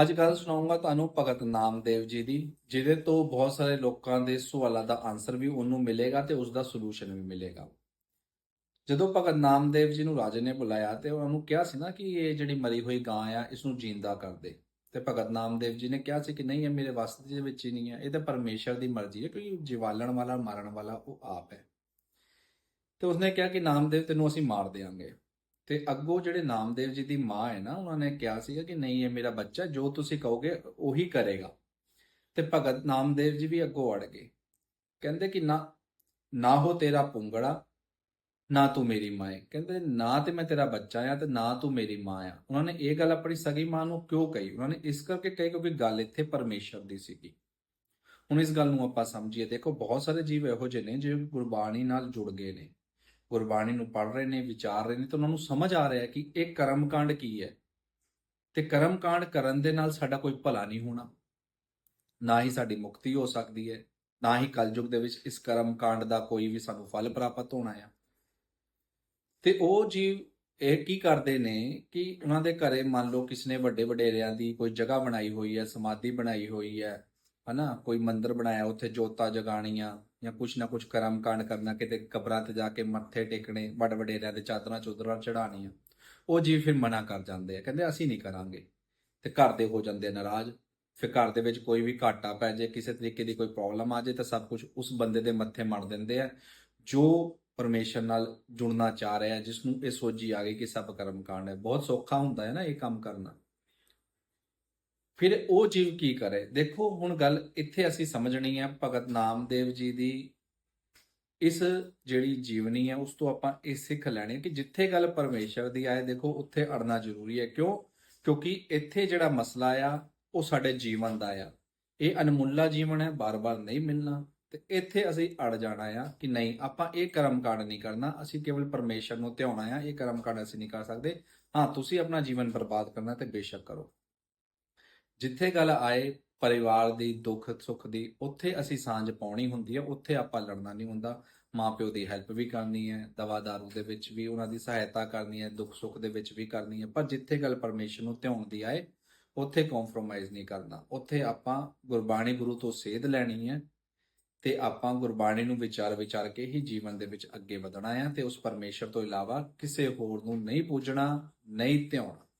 ਅੱਜ ਕੱਲ੍ਹ ਸੁਣਾਉਂਗਾ ਤੁਹਾਨੂੰ ਭਗਤ ਨਾਮਦੇਵ ਜੀ ਦੀ, ਜਿਹਦੇ ਤੋਂ ਬਹੁਤ ਸਾਰੇ ਲੋਕਾਂ ਦੇ ਸਵਾਲਾਂ ਦਾ ਆਨਸਰ ਵੀ ਉਹਨੂੰ ਮਿਲੇਗਾ ਤੇ ਉਸ ਦਾ ਸੋਲੂਸ਼ਨ ਵੀ ਮਿਲੇਗਾ। ਜਦੋਂ ਭਗਤ ਨਾਮਦੇਵ ਜੀ ਨੂੰ ਰਾਜੇ ਨੇ ਬੁਲਾਇਆ ਤੇ ਉਹਨਾਂ ਨੂੰ ਕਿਹਾ ਸੀ ਨਾ ਕਿ ਇਹ ਜਿਹੜੀ ਮਰੀ ਹੋਈ ਗਾਂ ਆ ਇਸ ਨੂੰ ਜਿੰਦਾ ਕਰ ਦੇ। ਤੇ ਭਗਤ ਨਾਮਦੇਵ ਜੀ ਨੇ ਕਿਹਾ ਸੀ ਕਿ ਨਹੀਂ, ਇਹ ਮੇਰੇ ਵਸ ਦੇ ਵਿੱਚ ਹੀ ਨਹੀਂ ਹੈ, ਇਹ ਤਾਂ ਪਰਮੇਸ਼ਰ ਦੀ ਮਰਜ਼ੀ ਹੈ ਕਿਉਂਕਿ ਜਿਵਾਲਣ ਵਾਲਾ, ਮਾਰਨ ਵਾਲਾ ਉਹ ਆਪ ਹੈ। ਤੇ ਉਸਨੇ ਕਿਹਾ ਕਿ ਨਾਮਦੇਵ ਤੈਨੂੰ ਅਸੀਂ ਮਾਰ ਦੇਵਾਂਗੇ ਤੇ ਅੱਗੋਂ ਜਿਹੜੇ ਨਾਮਦੇਵ ਜੀ ਦੀ ਮਾਂ ਹੈ ਨਾ, ਉਹਨਾਂ ਨੇ ਕਿਹਾ ਸੀਗਾ ਕਿ ਨਹੀਂ, ਇਹ ਮੇਰਾ ਬੱਚਾ, ਜੋ ਤੁਸੀਂ ਕਹੋਗੇ ਉਹੀ ਕਰੇਗਾ। ਤੇ ਭਗਤ ਨਾਮਦੇਵ ਜੀ ਵੀ ਅੱਗੋਂ ਅੜ ਗਏ। ਕਹਿੰਦੇ ਕਿ ਨਾ ਨਾ ਹੋ ਤੇਰਾ ਪੁੰਗੜਾ, ਨਾ ਤੂੰ ਮੇਰੀ ਮਾਂ ਹੈ ਕਹਿੰਦੇ ਨਾ ਤੇ ਮੈਂ ਤੇਰਾ ਬੱਚਾ ਆ ਤੇ ਨਾ ਤੂੰ ਮੇਰੀ ਮਾਂ ਆ। ਉਹਨਾਂ ਨੇ ਇਹ ਗੱਲ ਆਪਣੀ ਸਗੀ ਮਾਂ ਨੂੰ ਕਿਉਂ ਕਹੀ? ਉਹਨਾਂ ਨੇ ਇਸ ਕਰਕੇ ਕਹੀ ਕਿਉਂਕਿ ਗੱਲ ਇੱਥੇ ਪਰਮੇਸ਼ਰ ਦੀ ਸੀਗੀ। ਹੁਣ ਇਸ ਗੱਲ ਨੂੰ ਆਪਾਂ ਸਮਝੀਏ। ਦੇਖੋ, ਬਹੁਤ ਸਾਰੇ ਜੀਵ ਇਹੋ ਜਿਹੇ ਨੇ, ਜਿਹੜੇ ਗੁਰਬਾਣੀ ਨਾਲ ਜੁੜ ਗਏ ਨੇ। ਗੁਰਬਾਣੀ ਨੂੰ ਪੜ੍ਹ ਰਹੇ ਨੇ, ਵਿਚਾਰ ਰਹੇ ਨੇ, ਤਾਂ ਉਹਨਾਂ ਨੂੰ ਸਮਝ ਆ ਰਿਹਾ ਕਿ ਇਹ ਕਰਮਕਾਂਡ ਕੀ ਹੈ? ਤੇ ਕਰਮਕਾਂਡ ਕਰਨ ਦੇ ਨਾਲ ਸਾਡਾ ਕੋਈ ਭਲਾ ਨਹੀਂ ਹੋਣਾ। ਨਾ ਹੀ ਸਾਡੀ ਮੁਕਤੀ ਹੋ ਸਕਦੀ ਹੈ, ਨਾ ਹੀ ਕਲਯੁਗ ਦੇ ਵਿੱਚ ਇਸ ਕਰਮਕਾਂਡ ਦਾ ਕੋਈ ਵੀ ਸਾਨੂੰ ਫਲ ਪ੍ਰਾਪਤ ਹੋਣਾ ਆ। ਤੇ ਉਹ ਜੀਵ ਇਹ ਕੀ ਕਰਦੇ ਨੇ ਕਿ ਉਹਨਾਂ ਦੇ ਘਰੇ ਮੰਨ ਲਓ ਕਿਸ ਨੇ ਵੱਡੇ ਵਡੇਰਿਆਂ ਦੀ ਕੋਈ ਜਗ੍ਹਾ ਬਣਾਈ ਹੋਈ ਹੈ, ਸਮਾਧੀ ਬਣਾਈ ਹੋਈ ਹੈ, ਹਨਾ? ਕੋਈ ਮੰਦਿਰ ਬਣਾਇਆ, ਉੱਥੇ ਜੋਤਾਂ ਜਗਾਣੀਆਂ ਜਾਂ ਕੁਛ ਨਾ ਕੁਛ ਕਰਮ ਕਾਂਡ ਕਰਨਾ, ਕਿਤੇ ਕਬਰਾਂ ਤੇ ਜਾ ਕੇ ਮੱਥੇ ਟੇਕਣੇ, ਵੱਡ ਵਡੇਰਿਆਂ ਦੇ ਚਾਦਰਾਂ ਚੁਦਰਾਂ ਚੜਾਣੀਆਂ ਉਹ ਜੀਵ ਫਿਰ ਮਨਾ ਕਰ ਜਾਂਦੇ ਆ, ਕਹਿੰਦੇ ਅਸੀਂ ਨਹੀਂ ਕਰਾਂਗੇ। ਤੇ ਘਰ ਦੇ ਹੋ ਜਾਂਦੇ ਨਾਰਾਜ਼। ਫਿਰ ਘਰ ਦੇ ਵਿੱਚ ਕੋਈ ਵੀ ਘਾਟਾ ਪੈ ਜਾਏ ਕਿਸੇ ਤਰੀਕੇ ਦੀ ਕੋਈ ਪ੍ਰੋਬਲਮ ਆ ਜਾਏ ਤਾਂ ਸਭ ਕੁਝ ਉਸ ਬੰਦੇ ਦੇ ਮੱਥੇ ਮੜ ਦਿੰਦੇ ਆ, ਜੋ ਪਰਮੇਸ਼ਰ ਨਾਲ ਜੁੜਨਾ ਚਾਹ ਰਿਹਾ ਜਿਸ ਨੂੰ ਇਹ ਸੋਝੀ ਆ ਗਈ ਕਿ ਸਭ ਕਰਮ ਕਾਂਡ ਹੈ। ਬਹੁਤ ਸੌਖਾ ਹੁੰਦਾ ਹੈ ਨਾ ਇਹ ਕੰਮ ਕਰਨਾ। ਫਿਰ ਉਹ ਜੀਵ ਕੀ ਕਰੇ? ਦੇਖੋ, ਹੁਣ ਗੱਲ ਇੱਥੇ ਅਸੀਂ ਸਮਝਣੀ ਹੈ ਭਗਤ ਨਾਮਦੇਵ ਜੀ ਦੀ ਇਸ ਜਿਹੜੀ ਜੀਵਨੀ ਹੈ ਉਸ ਤੋਂ ਆਪਾਂ ਇਹ ਸਿੱਖ ਲੈਣੀ ਕਿ ਜਿੱਥੇ ਗੱਲ ਪਰਮੇਸ਼ਰ ਦੀ ਆਏ, ਦੇਖੋ, ਉੱਥੇ ਅੜਨਾ ਜ਼ਰੂਰੀ ਹੈ। ਕਿਉਂ? ਕਿਉਂਕਿ ਇੱਥੇ ਜਿਹੜਾ ਮਸਲਾ ਆ, ਉਹ ਸਾਡੇ ਜੀਵਨ ਦਾ ਆ। ਇਹ ਅਨਮੁੱਲਾ ਜੀਵਨ ਹੈ, ਬਾਰ-ਬਾਰ ਨਹੀਂ ਮਿਲਣਾ। ਤੇ ਇੱਥੇ ਅਸੀਂ ਅੜ ਜਾਣਾ ਆ ਕਿ ਨਹੀਂ, ਆਪਾਂ ਇਹ ਕਰਮ ਕਾਂਡ ਨਹੀਂ ਕਰਨਾ। ਅਸੀਂ ਕੇਵਲ ਪਰਮੇਸ਼ਰ ਨੂੰ ਧਿਆਉਣਾ ਆ, ਇਹ ਕਰਮ ਕਾਂਡ ਅਸੀਂ ਨਹੀਂ ਕਰ ਸਕਦੇ। ਹਾਂ, ਤੁਸੀਂ ਆਪਣਾ ਜੀਵਨ ਬਰਬਾਦ ਕਰਨਾ ਤੇ ਬੇਸ਼ੱਕ ਕਰੋ। ਜਿੱਥੇ ਗੱਲ ਆਏ, ਪਰਿਵਾਰ ਦੀ ਦੁੱਖ ਸੁੱਖ ਦੀ, ਉੱਥੇ ਅਸੀਂ ਸਾਂਝ ਪਾਉਣੀ ਹੁੰਦੀ ਹੈ ਉੱਥੇ ਆਪਾਂ ਲੜਨਾ ਨਹੀਂ ਹੁੰਦਾ। ਮਾਪਿਓ ਦੀ ਹੈਲਪ ਵੀ ਕਰਨੀ ਹੈ ਦਵਾ ਦਾਰੂ ਦੇ ਵਿੱਚ ਵੀ ਉਹਨਾਂ ਦੀ ਸਹਾਇਤਾ ਕਰਨੀ ਹੈ, ਦੁੱਖ ਸੁੱਖ ਦੇ ਵਿੱਚ ਵੀ ਕਰਨੀ ਹੈ। ਪਰ ਜਿੱਥੇ ਗੱਲ ਪਰਮੇਸ਼ਰ ਨੂੰ ਧਿਆਉਣ ਦੀ ਆਏ, ਉੱਥੇ ਕੰਪਰੋਮਾਈਜ਼ ਨਹੀਂ ਕਰਨਾ। ਉੱਥੇ ਆਪਾਂ ਗੁਰਬਾਣੀ ਗੁਰੂ ਤੋਂ ਸੇਧ ਲੈਣੀ ਹੈ ਤੇ ਆਪਾਂ ਗੁਰਬਾਣੀ ਨੂੰ ਵਿਚਾਰ ਵਿਚਾਰ ਕੇ ਹੀ ਜੀਵਨ ਦੇ ਵਿੱਚ ਅੱਗੇ ਵਧਣਾ ਹੈ ਤੇ ਉਸ ਪਰਮੇਸ਼ਰ ਤੋਂ ਇਲਾਵਾ ਕਿਸੇ ਹੋਰ ਨੂੰ ਨਹੀਂ ਪੂਜਣਾ, ਨਹੀਂ ਧਿਆਉਣਾ।